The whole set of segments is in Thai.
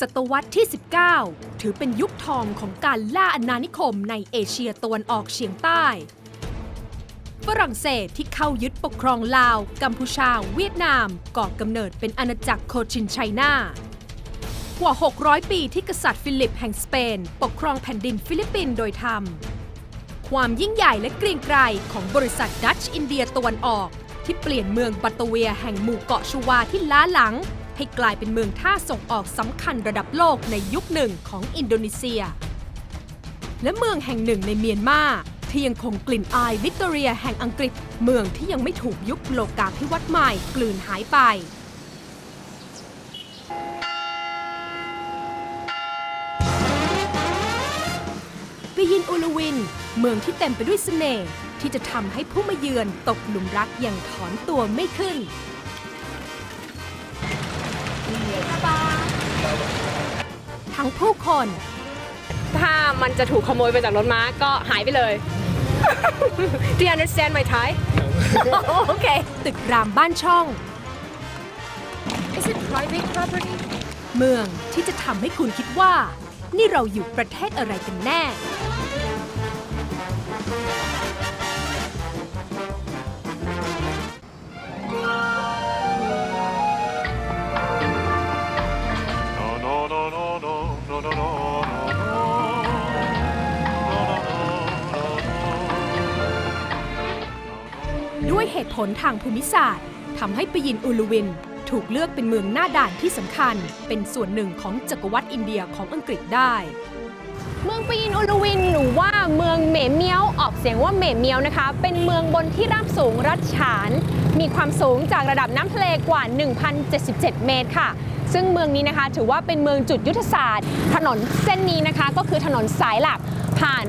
ศตวรรษที่ 19 ถือเป็นยุคทองของการล่าอาณานิคมในเอเชียตะวันออกเฉียงใต้ ฝรั่งเศสที่เข้ายึดปกครองลาว กัมพูชา เวียดนาม ก่อกำเนิดเป็นอาณาจักรโคชินไชน่ากว่า 600 ปีที่กษัตริย์ฟิลิปแห่งสเปน ปกครองแผ่นดินฟิลิปปินส์โดยธรรม ความยิ่งใหญ่และเกรียงไกรของบริษัทดัตช์อินเดียตะวันออก ที่เปลี่ยนเมืองบัตเตเวียแห่งหมู่เกาะชูวาที่ล้าหลัง ให้กลายเป็นเมืองท่าส่งออกสำคัญระดับโลกในยุคหนึ่งของอินโดนีเซีย และเมืองแห่งหนึ่งในเมียนมาที่ยังคงกลิ่นอายวิกตอเรียแห่งอังกฤษ เมืองที่ยังไม่ถูกยุคโลกาภิวัตน์ใหม่กลืนหายไป ไปยินอุลวิน เมืองที่เต็มไปด้วยเสน่ห์ที่จะทำให้ผู้มาเยือนตกหลุมรักอย่างถอนตัวไม่ขึ้น ทั้งผู้คน ถ้ามันจะถูกขโมยไปจากรถม้าก็หายไปเลย Do you understand my Thai โอเค ตึกรามบ้านช่อง Is it private property เมืองที่จะทำให้คุณคิดว่า นี่เราอยู่ประเทศอะไรกันแน่ เหตุผลทางภูมิศาสตร์ทำให้ปยินอุลูวิน ถูกเลือกเป็นเมืองหน้าด่านที่สำคัญ เป็นส่วนหนึ่งของจักรวรรดิอินเดียของอังกฤษได้ เมืองปีนอุลวินหรือว่าเมืองเหมเมียวออกเสียงว่าเหมเมียวนะคะ เป็นเมืองบนที่ราบสูงรัดฉาน มีความสูงจากระดับน้ำทะเลกว่า 1,077 เมตรค่ะซึ่งเมืองนี้นะคะ ถือว่าเป็นเมืองจุดยุทธศาสตร์ ถนนเส้นนี้นะคะ ก็คือถนนสายหลักผ่าน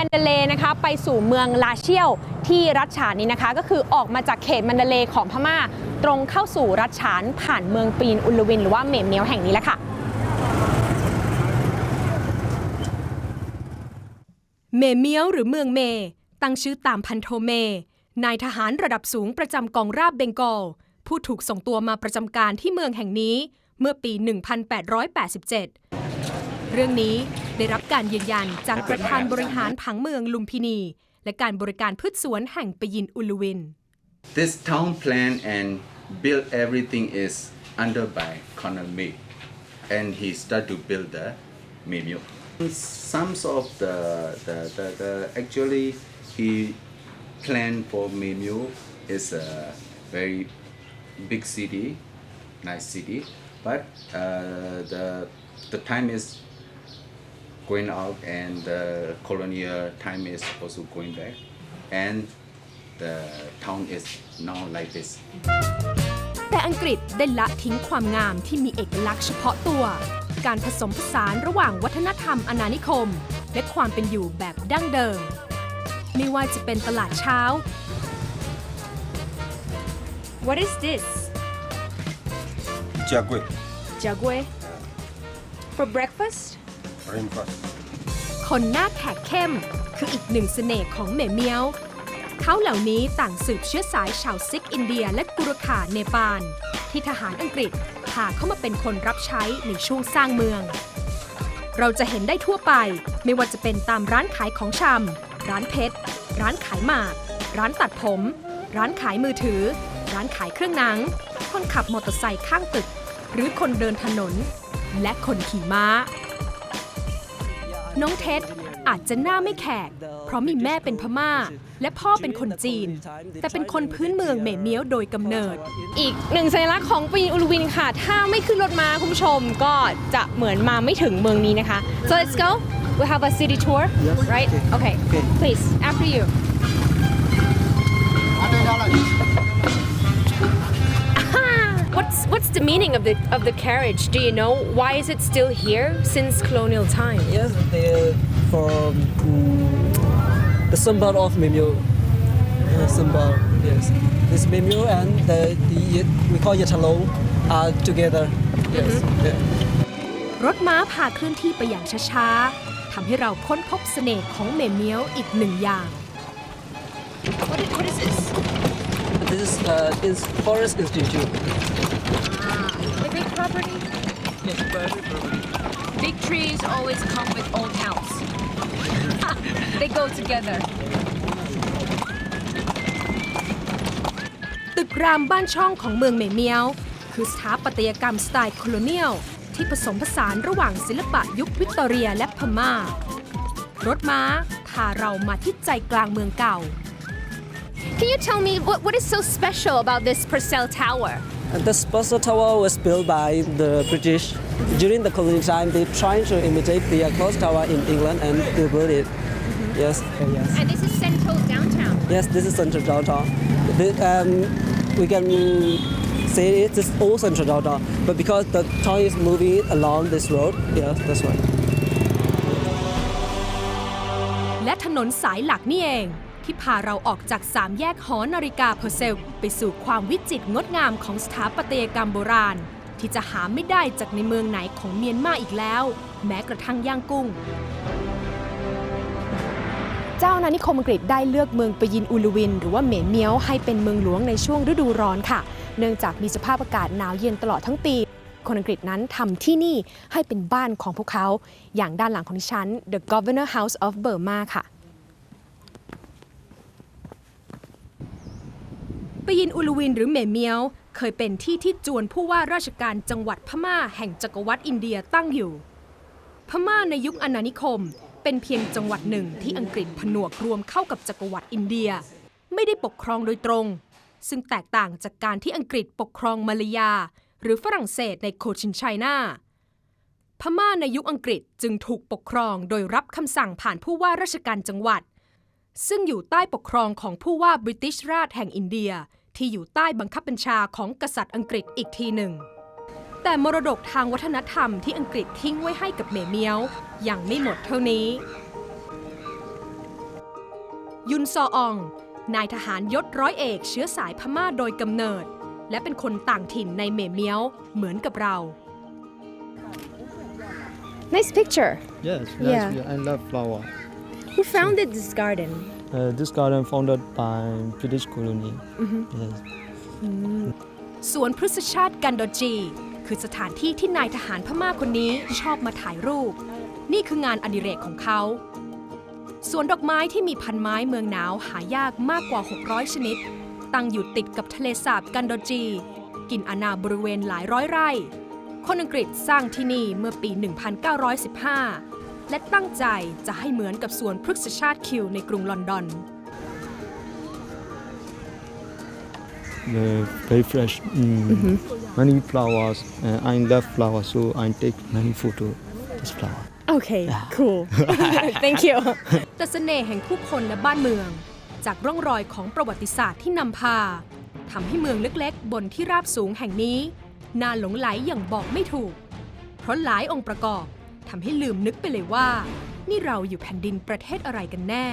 นะคะจากแมนเดเลนะคะไปสู่เมืองลาเชียวที่รัฐฉานนี้นะคะ ก็คือออกมาจากเขตแมนเดเลของพม่า ตรงเข้าสู่รัฐฉานผ่านเมืองปีนอุลวิน หรือว่าเหมเมียวแห่งนี้แหละค่ะเมเมียวหรือเมืองเม ตั้งชื่อตามพันโทเม นายทหารระดับสูงประจำกองราบเบงกอล ผู้ถูกส่งตัวมาประจำการที่เมืองแห่งนี้เมื่อปี 1887 เรื่องนี้ ได้รับการยืนยันจากประธานบริหารผังเมืองลุมพินี และการบริการพืชสวนแห่งปยินอุลวิน This town plan and build everything is under by Conor May, and he start to build the Memio. Some of the, the, the, the actually he plan for Memio is a very big city, nice city, but uh, the the time is going out and the colonial time is also going back, and the town is now like this. แต่อังกฤษได้ละทิ้งความงามที่มีเอกลักษณ์เฉพาะตัว การผสมผสานระหว่างวัฒนธรรมอาณานิคม และความเป็นอยู่แบบดั้งเดิม ไม่ว่าจะเป็นตลาดเช้า What is this Jaguar Jaguar for breakfast rainfast. คนหน้าแขกเข้มคืออีกหนึ่งเสน่ห์ของเหมเมียว เขาเหล่านี้ต่างสืบเชื้อสายชาวซิกอินเดียและกุรขาเนปาล ที่ทหารอังกฤษพาเข้ามาเป็นคนรับใช้ในช่วงสร้างเมือง เราจะเห็นได้ทั่วไปไม่ว่าจะเป็นตามร้านขายของชำร้านเพชร ร้านขายหมาก ร้านตัดผม ร้านขายมือถือ ร้านขายเครื่องหนัง คนขับมอเตอร์ไซค์ข้างตึก หรือคนเดินถนน และคนขี่ม้า น้องเท็ดอาจจะหน้าไม่แขก เพราะมีแม่เป็นพม่า และพ่อเป็นคนจีน แต่เป็นคนพื้นเมืองเหม่เมียวโดยกำเนิด อีกหนึ่งสัญลักษณ์ของปีนอุลวินค่ะ ถ้าไม่ขึ้นรถม้าคุณผู้ชมก็จะเหมือนมาไม่ถึงเมืองนี้นะคะ so let's go we have a city tour right okay please after you What's what's the meaning of the of the carriage? Do you know why is it still here since colonial time? Yes, they for mm, the symbol of Memyo. Uh, symbol, yes. This Memyo and the, the we call Yatalo are together. Yes. yeah. รถม้าพาเคลื่อนที่ไปอย่างช้าๆ ทำให้เราค้นพบเสน่ห์ของเหม่เมียวอีกหนึ่งอย่าง What is, what is this? This is uh, is Forest Institute. Private property? Big trees always come with old house. they go together. ตึกรามบ้านช่องของเมืองเหมเมียว คือสถาปัตยกรรมสไตล์โคโลเนียล ที่ผสมผสานระหว่างศิลปะยุควิกตอเรียและพม่า รถม้าพาเรามาที่ใจกลางเมืองเก่า Can you tell me what, what is so special about this Purcell Tower And the Sponsor Tower was built by the British during the colonial time. They tried to imitate the clock tower in England and they built it. Yes, uh, yes, and this is central downtown yes. This is central downtown. The, um, we can say it is all central downtown, but because the town is moving along this road, yes, that's why. และถนนสายหลักนี่เอง ที่พาเราออกจากสามแยกหอนาฬิกาเพอร์เซล ไปสู่ความวิจิตรงดงามของสถาปัตยกรรมโบราณ ที่จะหาไม่ได้จากในเมืองไหนของเมียนมาอีกแล้ว แม้กระทั่งย่างกุ้ง เจ้าอานิคมอังกฤษได้เลือกเมืองปยินอูลูวิน หรือว่าเหมเมียวให้เป็นเมืองหลวงในช่วงฤดูร้อนค่ะ เนื่องจากมีสภาพอากาศหนาวเย็นตลอดทั้งปีคนอังกฤษนั้นทำที่นี่ให้เป็นบ้านของพวกเขา อย่างด้านหลังของดิฉัน The Governor House of Burma ค่ะ ยินอุลวินหรือเหมเมียว เคยเป็นที่ที่จวนผู้ว่าราชการจังหวัดพม่าแห่งจักรวรรดิอินเดียตั้งอยู่ พม่าในยุคอาณานิคม เป็นเพียงจังหวัดหนึ่งที่อังกฤษผนวกรวมเข้ากับจักรวรรดิอินเดีย ไม่ได้ปกครองโดยตรง ซึ่งแตกต่างจากการที่อังกฤษปกครองมาลายา หรือฝรั่งเศสในโคชินไชน่าพม่าในยุคอังกฤษจึงถูกปกครองโดยรับคำสั่งผ่านผู้ว่าราชการจังหวัด ซึ่งอยู่ใต้ปกครองของผู้ว่าบริติชราชแห่งอินเดีย ที่อยู่ใต้บังคับบัญชาของกษัตริย์อังกฤษอีกทีหนึ่ง แต่มรดกทางวัฒนธรรมที่อังกฤษทิ้งไว้ให้กับเหมเมียวยังไม่หมดเท่านี้ ยุนซอออง นายทหารยศร้อยเอกเชื้อสายพม่าโดยกำเนิด และเป็นคนต่างถิ่นในเหมเมียวเหมือนกับเรา Nice picture Yes, Yeah. yes, yeah. I love flower. Who founded this garden Uh, this garden founded by British colony. Mm-hmm. Yes. สวนพฤกษชาติกันโดจี คือสถานที่ที่นายทหารพม่าคนนี้ชอบมาถ่ายรูป นี่คืองานอดิเรกของเขาสวนดอกไม้ที่มีพันไม้เมืองหนาวหายากมากกว่า 600 ชนิด ตั้งอยู่ติดกับทะเลสาบกันโดจี กินอาณาบริเวณหลายร้อยไร่ คนอังกฤษสร้างที่นี่เมื่อปี 1915 และตั้งใจจะให้เหมือนกับสวนพฤกษชาติคิวในกรุงลอนดอน Uh, very fresh. Mm, Many flowers. Uh, I love flowers, so I take many photo. This flower. Okay cool Thank you แต่เสน่ห์แห่งผู้คนและบ้านเมือง จากร่องรอยของประวัติศาสตร์ที่นำพาทำให้เมืองเล็กๆ บนที่ราบสูงแห่งนี้ น่าหลงไหลอย่างบอกไม่ถูก เพราะหลายองค์ประกอบ ทำให้ลืมนึกไปเลยว่า นี่เราอยู่แผ่นดินประเทศอะไรกันแน่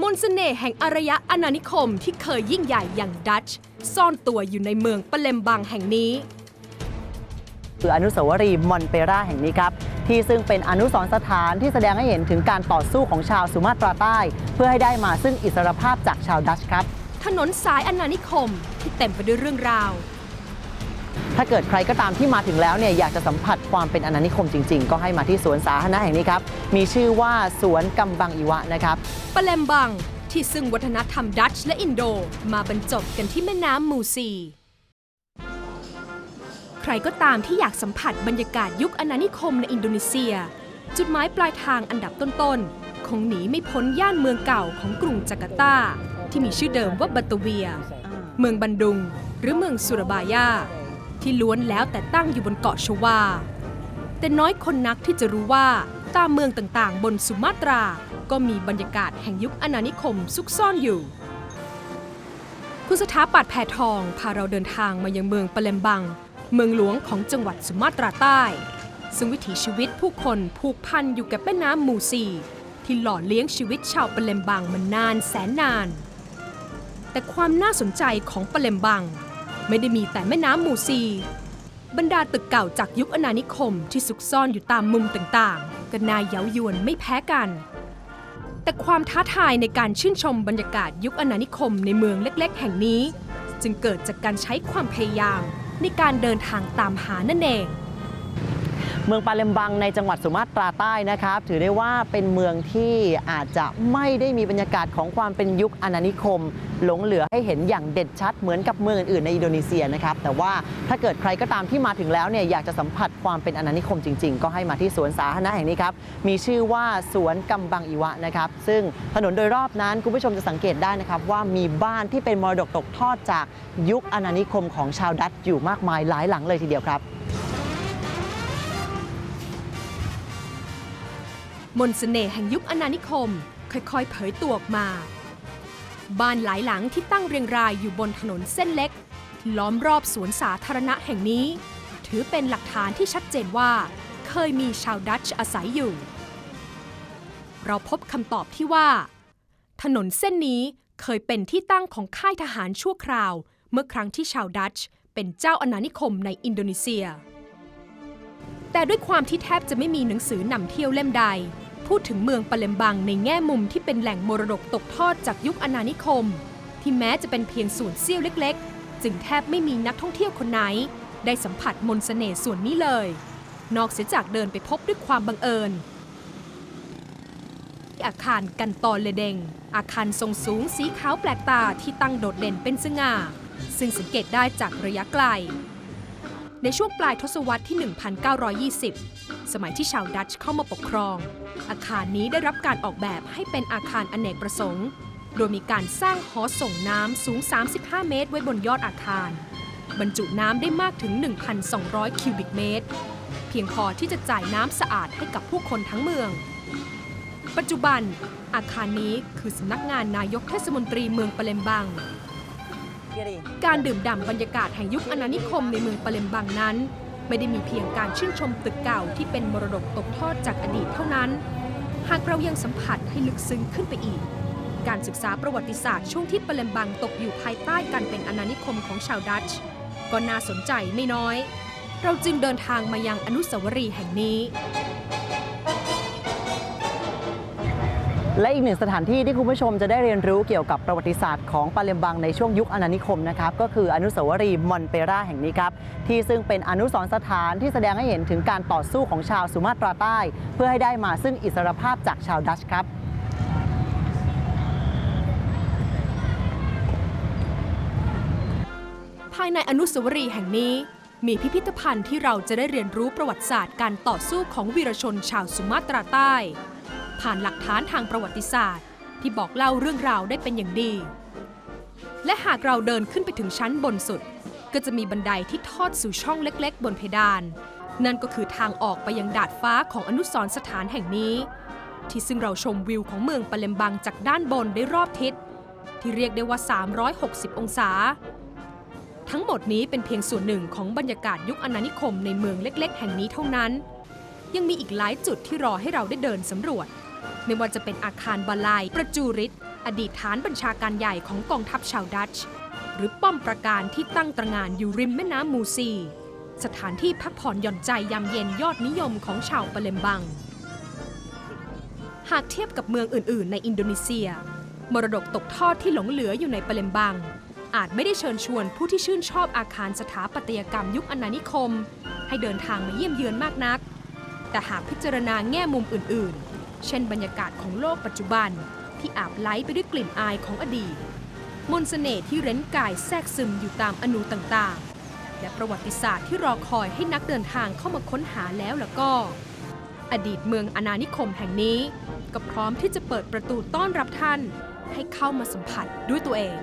มนต์เสน่ห์แห่งอารยะอาณานิคมที่เคยยิ่งใหญ่อย่างดัตช์ซ่อนตัวอยู่ในเมืองปะเลมบังแห่งนี้ คืออนุสาวรีย์มอนเปราแห่งนี้ครับ ที่ซึ่งเป็นอนุสรณ์สถานที่แสดงให้เห็นถึงการต่อสู้ของชาวสุมาตราใต้ เพื่อให้ได้มาซึ่งอิสรภาพจากชาวดัชครับ ถนนสายอาณานิคมที่เต็มไปด้วยเรื่องราว ถ้าเกิดใครก็ตามที่มาถึงแล้วเนี่ยอยากจะสัมผัสความเป็นอาณานิคมจริง ๆ ก็ให้มาที่สวนสาธารณะแห่งนี้ครับ มีชื่อว่าสวนกำบังอีวะนะครับปะเลมบังที่ซึ่งวัฒนธรรมดัตช์และอินโด มาบรรจบกันที่แม่น้ำมูซี ใครก็ตามที่อยากสัมผัสบรรยากาศยุคอาณานิคมในอินโดนีเซีย จุดหมายปลายทางอันดับต้นๆ คงหนีไม่พ้นย่านเมืองเก่าของกรุงจาการ์ตา ที่มีชื่อเดิมว่าบัตเวีย เมืองบันดุง หรือเมืองสุรบายา ที่ล้วนแล้วแต่ตั้งอยู่บนเกาะชวา แต่น้อยคนนักที่จะรู้ว่าตามเมืองต่างๆ บนสุมาตรา ก็มีบรรยากาศแห่งยุคอาณานิคมซุกซ่อนอยู่ คุณสถาปัตย์แพทองพาเราเดินทางมายังเมืองปะเลมบัง เมืองหลวงของจังหวัดสุมาตราใต้ ซึ่งวิถีชีวิตผู้คนผูกพันอยู่กับแม่น้ำมูซีที่หล่อเลี้ยงชีวิตชาวปะเลมบังมานานแสนนาน แต่ความน่าสนใจของปะเลมบัง ไม่ได้มีแต่แม่น้ำมูซี บรรดาตึกเก่าจากยุคอาณานิคมที่ซุกซ่อนอยู่ตามมุมต่างๆก็น่าเย้ายวนไม่แพ้กัน แต่ความท้าทายในการชื่นชมบรรยากาศยุคอาณานิคมในเมืองเล็ก ๆ แห่งนี้ จึงเกิดจากการใช้ความพยายามในการเดินทางตามหานั่นเอง เมืองปาเลมบังในจังหวัดสุมาตราใต้นะครับ ถือได้ว่าเป็นเมืองที่อาจจะไม่ได้มีบรรยากาศของความเป็นยุคอาณานิคม หลงเหลือให้เห็นอย่างเด็ดชัดเหมือนกับเมืองอื่นๆในอินโดนีเซียนะครับ แต่ว่าถ้าเกิดใครก็ตามที่มาถึงแล้วเนี่ยอยากจะสัมผัสความเป็นอาณานิคมจริง ๆ ก็ให้มาที่สวนสาธารณะแห่งนี้ครับมีชื่อว่าสวนกำบังอีวะนะครับ ซึ่งถนนโดยรอบนั้นคุณผู้ชมจะสังเกตได้นะครับว่ามีบ้านที่เป็นมรดกตกทอดจากยุคอาณานิคมของชาวดัตช์อยู่มากมายหลายหลังเลยทีเดียวครับ มนต์เสน่ห์แห่งยุคอาณานิคม ค่อยๆ เผยตัวออกมา บ้านหลายหลังที่ตั้งเรียงรายอยู่บนถนนเส้นเล็ก ล้อมรอบสวนสาธารณะแห่งนี้ ถือเป็นหลักฐานที่ชัดเจนว่า เคยมีชาวดัตช์อาศัยอยู่ เราพบคำตอบที่ว่า ถนนเส้นนี้เคยเป็นที่ตั้งของค่ายทหารชั่วคราว เมื่อครั้งที่ชาวดัตช์เป็นเจ้าอาณานิคมในอินโดนีเซีย แต่ด้วยความที่แทบจะไม่มีหนังสือนำเที่ยวเล่มใด พูดถึงเมืองปาเลมบังในแง่มุมที่เป็นแหล่งมรดกตกทอดจากยุคอาณานิคม ที่แม้จะเป็นเพียงส่วนเสี้ยวเล็กๆ จึงแทบไม่มีนักท่องเที่ยวคนไหน ได้สัมผัสมนต์เสน่ห์ส่วนนี้เลย นอกเสียจากเดินไปพบด้วยความบังเอิญ อาคารกันตอนเลเดง อาคารทรงสูงสีขาวแปลกตาที่ตั้งโดดเด่นเป็นสง่า ซึ่งสังเกตได้จากระยะไกล ในช่วงปลายทศวรรษที่ 1920 สมัยที่ชาวดัตช์เข้ามาปกครอง อาคารนี้ได้รับการออกแบบให้เป็นอาคารอเนกประสงค์ โดยมีการสร้างหอส่งน้ำสูง 35 เมตร ไว้บนยอดอาคาร บรรจุน้ำได้มากถึง 1,200 คิวบิกเมตร เพียงพอที่จะจ่ายน้ำสะอาดให้กับผู้คนทั้งเมือง ปัจจุบันอาคารนี้คือสำนักงานนายกเทศมนตรีเมืองปาเลมบัง การดื่มด่ำบรรยากาศแห่งยุคอาณานิคมในเมืองปาเลมบังนั้น ไม่ได้มีเพียงการชื่นชมตึกเก่าที่เป็นมรดกตกทอดจากอดีตเท่านั้น หากเรายังสัมผัสให้ลึกซึ้งขึ้นไปอีก การศึกษาประวัติศาสตร์ช่วงที่ปาเลมบังตกอยู่ภายใต้การเป็นอาณานิคมของชาวดัตช์ก็น่าสนใจไม่น้อย เราจึงเดินทางมายังอนุสาวรีย์แห่งนี้ และอีกหนึ่งสถานที่ที่คุณผู้ชมจะได้เรียนรู้เกี่ยวกับประวัติศาสตร์ของปาเลมบังในช่วงยุคอาณานิคมนะครับก็คืออนุสาวรีย์มอนเปราแห่งนี้ครับที่ซึ่งเป็นอนุสรณ์สถานที่แสดงให้เห็นถึงการต่อสู้ของชาวสุมาตราใต้ เพื่อให้ได้มาซึ่งอิสรภาพจากชาวดัตช์ครับภายในอนุสาวรีย์แห่งนี้ มีพิพิธภัณฑ์ที่เราจะได้เรียนรู้ประวัติศาสตร์การต่อสู้ของวีรชนชาวสุมาตราใต้ ผ่านหลักฐานทางประวัติศาสตร์ ที่บอกเล่าเรื่องราวได้เป็นอย่างดี และหากเราเดินขึ้นไปถึงชั้นบนสุด ก็จะมีบันไดที่ทอดสู่ช่องเล็กๆ บนเพดาน นั่นก็คือทางออกไปยังดาดฟ้าของอนุสรสถานแห่งนี้ ที่ซึ่งเราชมวิวของเมืองปาเลมบังจากด้านบนได้รอบทิศ ที่เรียกได้ว่า 360 องศา ทั้งหมดนี้เป็นเพียงส่วนหนึ่งของบรรยากาศยุคอาณานิคมในเมืองเล็ก ๆ แห่งนี้เท่านั้นยังมีอีกหลายจุดที่รอให้เราได้เดินสำรวจ ไม่ว่าจะเป็นอาคารบาลายประจูริตอดีตฐานบัญชาการใหญ่ของกองทัพชาวดัตช์หรือป้อมปราการที่ตั้งตระงานอยู่ริมแม่น้ำมูซี สถานที่พักผ่อนหย่อนใจยามเย็นยอดนิยมของชาวปาเลมบัง หากเทียบกับเมืองอื่น ๆ ในอินโดนีเซีย มรดกตกทอดที่หลงเหลืออยู่ในปาเลมบัง อาจไม่ได้เชิญชวนผู้ที่ชื่นชอบอาคารสถาปัตยกรรมยุคอาณานิคม ให้เดินทางมาเยี่ยมเยือนมากนัก แต่หากพิจารณาแง่มุมอื่น ๆ เช่นบรรยากาศของโลกปัจจุบัน ที่อาบไล้ไปด้วยกลิ่นอายของอดีต มนต์เสน่ห์ที่เร้นกายแทรกซึมอยู่ตามอนูต่างๆ และประวัติศาสตร์ที่รอคอยให้นักเดินทางเข้ามาค้นหาแล้วแล้วก็ อดีตเมืองอาณานิคมแห่งนี้ ก็พร้อมที่จะเปิดประตูต้อนรับท่าน ให้เข้ามาสัมผัสด้วยตัวเอง